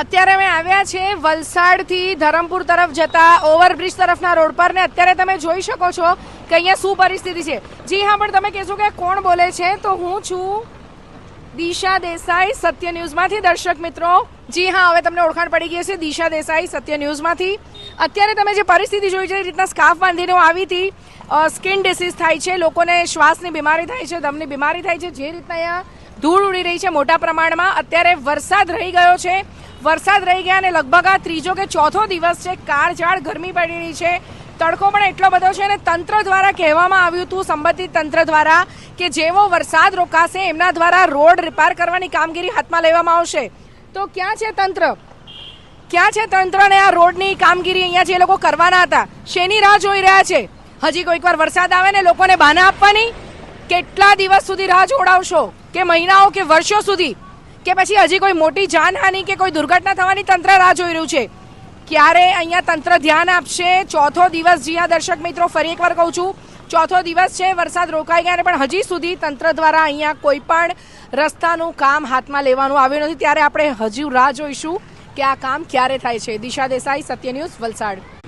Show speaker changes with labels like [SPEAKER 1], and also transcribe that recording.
[SPEAKER 1] અત્યારે અમે આવ્યા છે વલસાડથી ધરમપુર તરફ જતા ઓવરબ્રિજ તરફના રોડ પર ને અત્યારે તમે જોઈ શકો છો કે અહીંયા શું પરિસ્થિતિ છે. જી હા, પણ તમે કહેશો કે કોણ બોલે છે? તો હું છું દિશા દેસાઈ, સત્ય ન્યૂઝમાંથી દર્શક મિત્રો. જી હા, હવે તમને ઓળખાણ પડી ગઈ છે દિશા દેસાઈ, સત્ય ન્યૂઝમાંથી. અત્યારે તમે જે પરિસ્થિતિ જોઈ છે, એ રીતના સ્કાફ બાંધીને હું આવી હતી. સ્કિન ડિસીઝ થાય છે, લોકોને શ્વાસની બીમારી થાય છે, દમની બીમારી થાય છે, જે રીતના અહીંયા ધૂળ ઉડી રહી છે મોટા પ્રમાણમાં. અત્યારે વરસાદ રહી ગયો છે. વરસાદ રહી ગયા અને લગભગ આ ત્રીજો કે ચોથો દિવસ છે કાળઝાળ ગરમી પડી રહી છે. તડકો પણ એટલો બધો છે અને તંત્ર દ્વારા કહેવામાં આવ્યું હતું, સંબંધિત તંત્ર દ્વારા, કે જેવો વરસાદ રોકાશે, એમના દ્વારા રોડ રિપેર કરવાની કામગીરી હાથમાં લેવામાં આવશે. તો ક્યાં છે તંત્ર? ક્યાં છે તંત્ર ને આ રોડની કામગીરી અહીંયા જે લોકો કરવાના હતા? શેની રાહ જોઈ રહ્યા છે? હજી કોઈક વાર વરસાદ આવે ને લોકોને બહાના આપવાની? કેટલા દિવસ સુધી રાહ જોડાવશો? કે મહિનાઓ કે વર્ષો સુધી? કે પછી હજી કોઈ મોટી જાનહાનિ કે કોઈ દુર્ઘટના થવાની તંત્ર રાહ જોઈ રહ્યું છે? ક્યારે અહીંયા તંત્ર ધ્યાન આપશે? ચોથો દિવસ, જી દર્શક મિત્રો, ફરી એકવાર કહું છું, ચોથો દિવસ છે, વરસાદ રોકાઈ ગયા પણ હજી સુધી તંત્ર દ્વારા અહીંયા કોઈ પણ રસ્તાનું કામ હાથમાં લેવાનું આવ્યું નથી. ત્યારે આપણે હજુ રાહ જોઈશું કે આ કામ ક્યારે થાય છે. દિશા દેસાઈ, સત્ય ન્યૂઝ, વલસાડ.